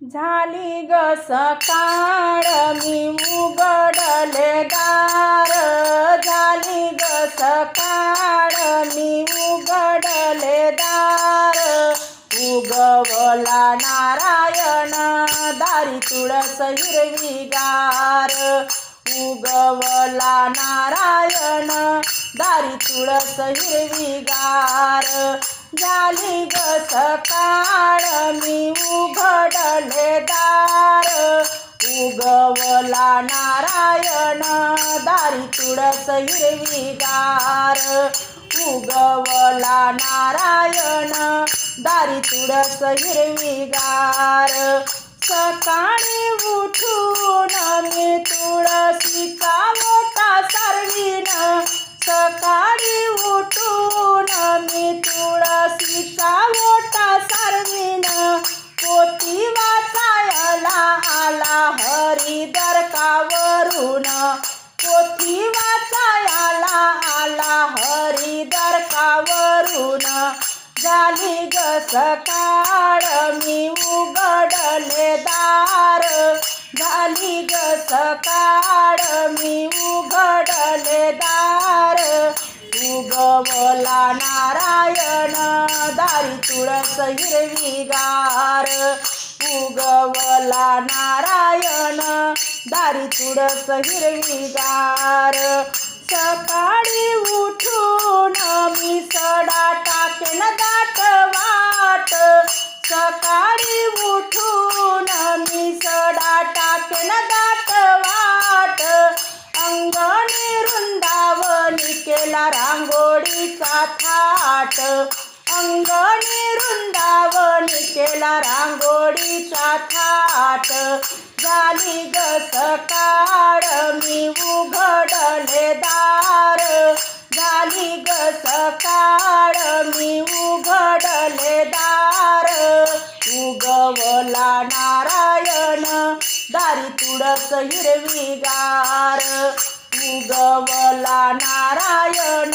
झाली ग सकाळ मी उघडले दार. झाली ग सकाळ मी उघडले दार. उगवला नारायण दारी तुळस हिरवीगार उगवला नारायण दारी तुळस हिरवीगार झाली ग सकाळ. मी उघडले दार. उगवला नारायण. दारी तुळस हिरवीगार उगवला नारायण. दारी तुळस हिरवीगार सकाळी उठू दरकावरून पोथी वाचायला आला हरी दरकावरून झाली ग सकाळ मी उघडले दार. झाली ग सकाळ मी उघडले दार. उगवला नारायण दारी तुळस हिरवीगार. उगवला नारायण दारी तुळस हिरवीगार. सकाळी उठून मी सडा टाकेन दाट वाट. सकाळी उठून मी सडा टाकेन दाट वाट. अंगणी वृंदावनी केला रांगोळीचा थाट. अंगणी वृंदावनी केला रांगोळीचा थाट. सकाळ मी उघडले दार. झाली ग सकाळ मी उघडले दार. उगवला नारायण दारी तुडस हिरवीगार उगवला नारायण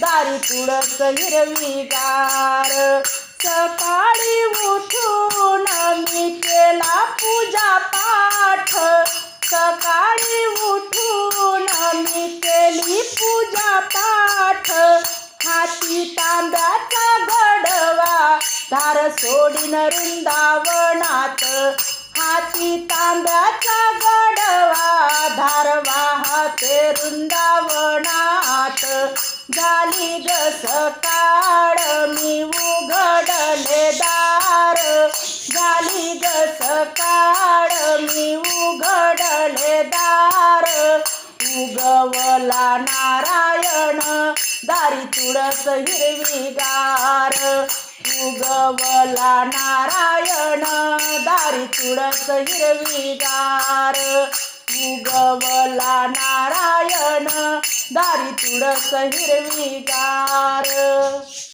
दारी तुडस हिरवीगार सकाळी सकाळी उठून मी केली पूजा पाठ. हाती तांब्याचा गडवा धार सोडीन वृंदावनात. हाती तांब्याचा गडवा धार वाहते वृंदावनात. झाली ग सकाळ मी उघडले दार. झाली ग सकाळ मी उगवला नारायण दारी तुळस हिरवीगार. उगवला नारायण दारी तुळस हिरवीगार. उगवला नारायण दारी तुळस हिरवीगार.